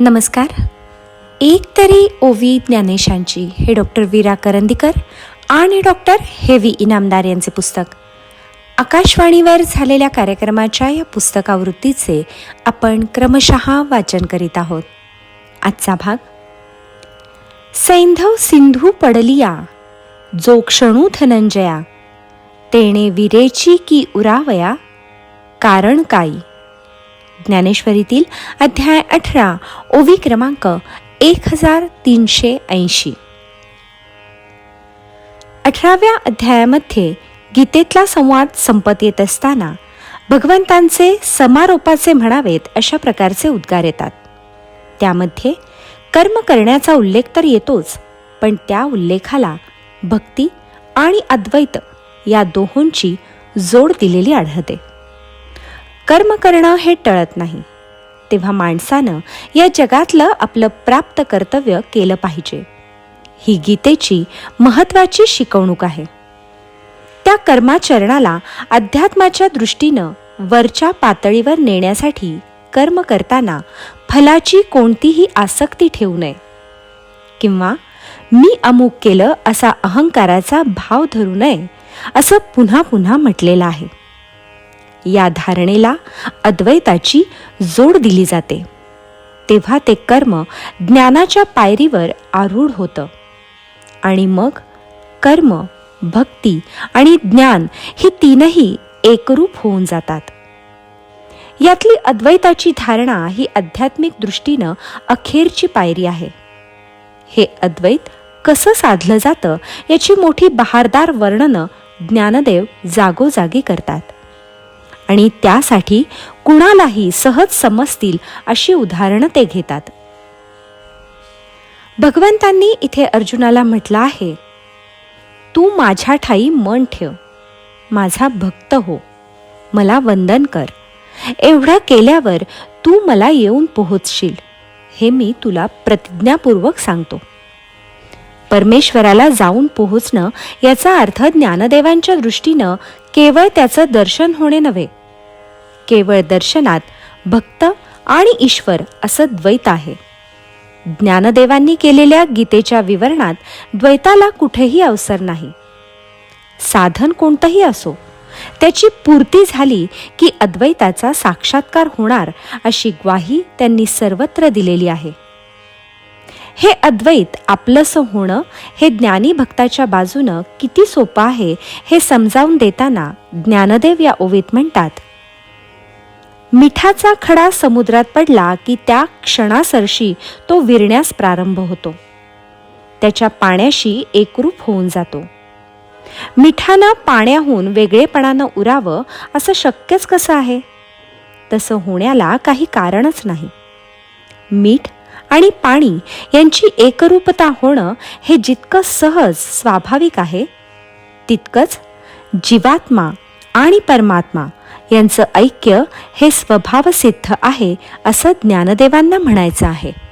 नमस्कार. एक तरी ओवी ज्ञानेशांची हे डॉक्टर वीरा करंदीकर आणि डॉक्टर हेवी इनामदार यांचे पुस्तक. आकाशवाणीवर झालेल्या कार्यक्रमाच्या या पुस्तकावृत्तीचे आपण क्रमशः वाचन करीत आहोत. आजचा भाग सैंधव सिंधू पडलिया जो क्षणू धनंजया तेणे विरेची की उरावया कारण काई. ज्ञानेश्वरीतील अध्याय अठरा ओवी क्रमांक एक हजार तीनशे ऐंशी. अठराव्या अध्यायामध्ये गीतेतला संवाद संपत येत असताना भगवंतांचे समारोपाचे म्हणावेत अशा प्रकारचे उद्गार येतात. त्यामध्ये कर्म करण्याचा उल्लेख तर येतोच पण त्या उल्लेखाला भक्ती आणि अद्वैत या दोहोंची जोड दिलेली आढळते. कर्म करणं हे टळत नाही. तेव्हा माणसानं या जगातलं आपलं प्राप्त कर्तव्य केलं पाहिजे. ही गीतेची महत्त्वाची शिकवणूक आहे. त्या कर्माचरणाला अध्यात्माच्या दृष्टीनं वरच्या पातळीवर नेण्यासाठी कर्म करताना फलाची कोणतीही आसक्ती ठेवू नये. किंवा मी अमुक केलं असा अहंकाराचा भाव धरू नये असं पुन्हा पुन्हा म्हटलेलं आहे. या धारणेला अद्वैताची जोड दिली जाते. तेव्हा ते कर्म ज्ञानाच्या पायरीवर आरूढ होतं. आणि मग कर्म भक्ती आणि ज्ञान ही तीनही एकरूप होऊन जातात. यातली अद्वैताची धारणा ही आध्यात्मिक दृष्टीनं अखेरची पायरी आहे. हे अद्वैत कसं साधलं जातं याची मोठी बहारदार वर्णनं ज्ञानदेव जागोजागी करतात. आणि त्यासाठी कुणालाही सहज समजतील अशी उदाहरणं ते घेतात. भगवंतांनी इथे अर्जुनाला म्हटलं आहे तू माझ्या ठाई मन ठेव माझा भक्त हो मला वंदन कर. एवढं केल्यावर तू मला येऊन पोहोचशील हे मी तुला प्रतिज्ञापूर्वक सांगतो. परमेश्वराला जाऊन पोहोचणं याचा अर्थ ज्ञानदेवांच्या दृष्टीनं केवळ त्याचं दर्शन होणे नव्हे केवळ दर्शनात भक्त आणि ईश्वर असं द्वैत आहे. ज्ञानदेवांनी केलेल्या गीतेच्या विवरणात द्वैताला कुठेही अवसर नाही. साधन कोणतंही असो त्याची पूर्ती झाली की अद्वैताचा साक्षात्कार होणार अशी ग्वाही त्यांनी सर्वत्र दिलेली आहे. हे अद्वैत आपलंसं होणं हे ज्ञानी भक्ताच्या बाजूनं किती सोपं आहे हे समजावून देताना ज्ञानदेव या ओवीत म्हणतात मिठाचा खडा समुद्रात पडला की त्या क्षणासरशी तो विरण्यास प्रारंभ होतो. त्याच्या पाण्याशी एकरूप होऊन जातो. मिठानं पाण्याहून वेगळेपणानं उरावं असं शक्यच कसं आहे? तसं होण्याला काही कारणच नाही. मीठ आणि पाणी यांची एकरूपता होणं हे जितकं सहज स्वाभाविक आहे तितकंच जीवात्मा आणि परमात्मा यांचं ऐक्य हे स्वभावसिद्ध आहे असं ज्ञानदेवांना म्हणायचं आहे.